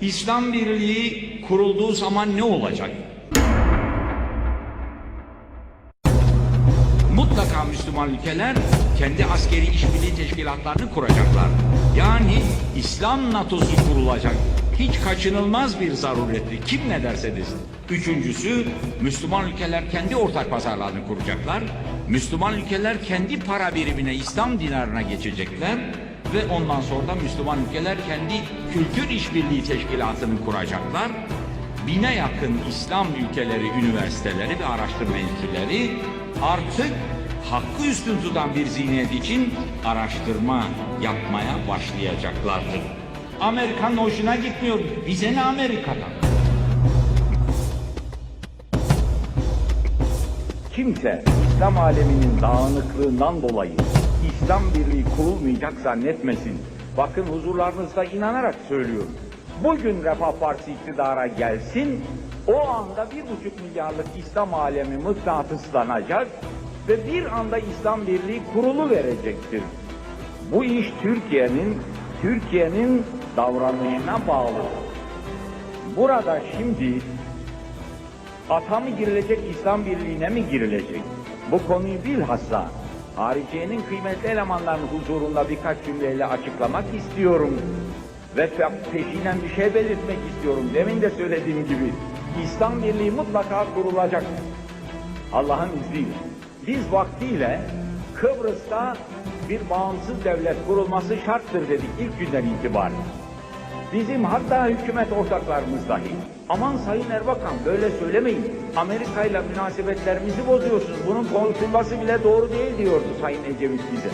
İslam Birliği kurulduğu zaman ne olacak? Mutlaka Müslüman ülkeler kendi askeri işbirliği teşkilatlarını kuracaklar. Yani İslam NATO'su kurulacak. Hiç kaçınılmaz bir zaruretli. Kim ne derse desin. Üçüncüsü, Müslüman ülkeler kendi ortak pazarlarını kuracaklar. Müslüman ülkeler kendi para birimine, İslam dinarına geçecekler. Ve ondan sonra da Müslüman ülkeler kendi kültür işbirliği teşkilatını kuracaklar. Bine yakın İslam ülkeleri, üniversiteleri ve araştırma enstitüleri artık hakkı üstün tutan bir zihniyet için araştırma yapmaya başlayacaklardır. Amerika'nın hoşuna gitmiyor. Bize ne Amerika'dan? Kimse İslam aleminin dağınıklığından dolayı İslam birliği kurulmayacak zannetmesin. Bakın huzurlarınızda inanarak söylüyorum. Bugün Refah Partisi iktidara gelsin, o anda bir buçuk milyarlık İslam alemi mıknatıslanacak ve bir anda İslam birliği kurulu verecektir. Bu iş Türkiye'nin Türkiye'nin davranışına bağlı. Burada şimdi Ata mı girilecek, İslam Birliği'ne mi girilecek? Bu konuyu bilhassa hariciyenin kıymetli elemanlarının huzurunda birkaç cümleyle açıklamak istiyorum. Ve pe- peşinen bir şey belirtmek istiyorum. Demin de söylediğim gibi İslam Birliği mutlaka kurulacak. Allah'ın izniyle. Biz vaktiyle Kıbrıs'ta bir bağımsız devlet kurulması şarttır dedik ilk günden itibaren. Bizim hatta hükümet ortaklarımız dahi. Aman Sayın Erbakan böyle söylemeyin. Amerika ile münasebetlerimizi bozuyorsunuz. Bunun konuşulması bile doğru değil diyordu Sayın Ecevit bize.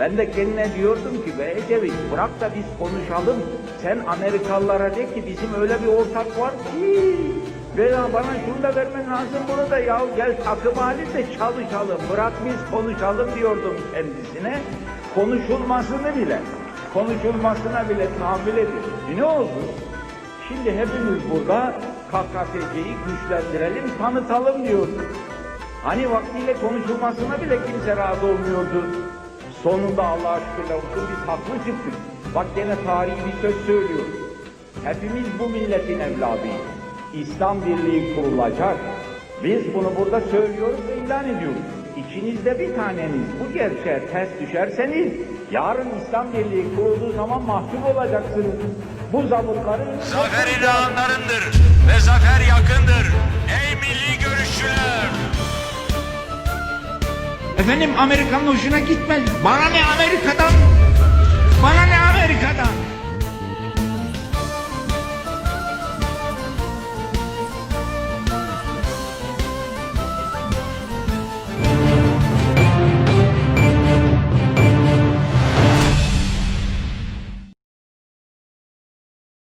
Ben de kendine diyordum ki be Ecevit bırak da biz konuşalım. Sen Amerikalılara de ki bizim öyle bir ortak var ki. Ve bana şunu da vermen lazım bunu da ya gel takım halinde çalışalım. Bırak biz konuşalım diyordum kendisine. Konuşulmasını bile konuşulmasına bile tahammül ediyor. E ne oldu? Şimdi hepimiz burada KKTC'yi güçlendirelim, tanıtalım diyoruz. Hani vaktiyle konuşulmasına bile kimse razı olmuyordu. Sonunda Allah'a şükürler olsun biz haklı çıktık. Bak gene tarihi bir söz söylüyor. Hepimiz bu milletin evladıyız. İslam Birliği kurulacak. Biz bunu burada söylüyoruz ve ilan ediyoruz. İçinizde bir taneniz bu gerçeğe ters düşerseniz yarın İslam Birliği kurulduğu zaman mahcup olacaksınız. Bu zabıtları Zafer ilanlarındır ve zafer yakındır. Ey milli görüşçüler! Efendim Amerika'nın hoşuna gitmez. Bana ne Amerika'dan? Bana ne Amerika'dan?